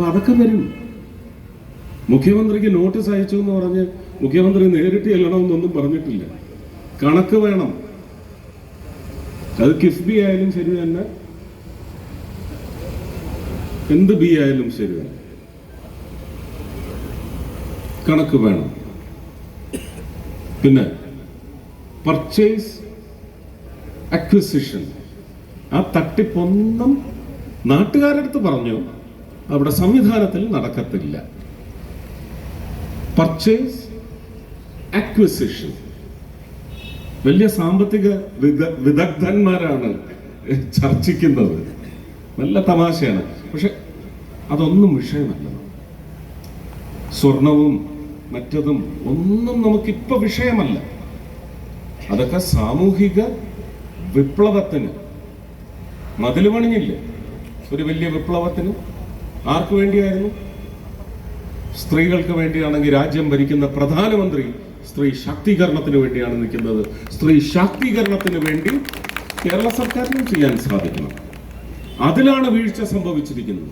അപ്പൊ അതൊക്കെ വരും. മുഖ്യമന്ത്രിക്ക് നോട്ടീസ് അയച്ചു എന്ന് പറഞ്ഞ് മുഖ്യമന്ത്രി നേരിട്ട് ചെല്ലണമെന്നൊന്നും പറഞ്ഞിട്ടില്ല. കണക്ക് വേണം. അത് കിഫ്ബി ആയാലും ശരി തന്നെ. എന്ത് ബി ആയാലും ശരി തന്നെ. കണക്ക് വേണം. പിന്നെ പർച്ചേസ് അക്വിസിഷൻ ആ തട്ടിപ്പൊന്നും നാട്ടുകാരടുത്ത് പറഞ്ഞു? അവിടെ സംവിധാനത്തിൽ നടക്കത്തില്ല. പർച്ചേസ് അക്വിസിഷൻ വലിയ സാമ്പത്തിക വിദ- വിദഗ്ധന്മാരാണ് ചർച്ചിക്കുന്നത്. നല്ല തമാശയാണ്. പക്ഷെ അതൊന്നും വിഷയമല്ല. സ്വർണവും മറ്റതും ഒന്നും നമുക്കിപ്പൊ വിഷയമല്ല. അതൊക്കെ സാമൂഹിക വിപ്ലവത്തിന്. മതിൽ പണിഞ്ഞില്ലേ? ഒരു വലിയ വിപ്ലവത്തിന്. ആർക്കു വേണ്ടിയായിരുന്നു? സ്ത്രീകൾക്ക് വേണ്ടിയാണെങ്കിൽ രാജ്യം ഭരിക്കുന്ന പ്രധാനമന്ത്രി സ്ത്രീ ശാക്തീകരണത്തിന് വേണ്ടിയാണ് നിൽക്കുന്നത്. സ്ത്രീ ശാക്തീകരണത്തിന് വേണ്ടി കേരള സർക്കാരിനും ചെയ്യാൻ സാധിക്കണം. അതിലാണ് വീഴ്ച സംഭവിച്ചിരിക്കുന്നത്.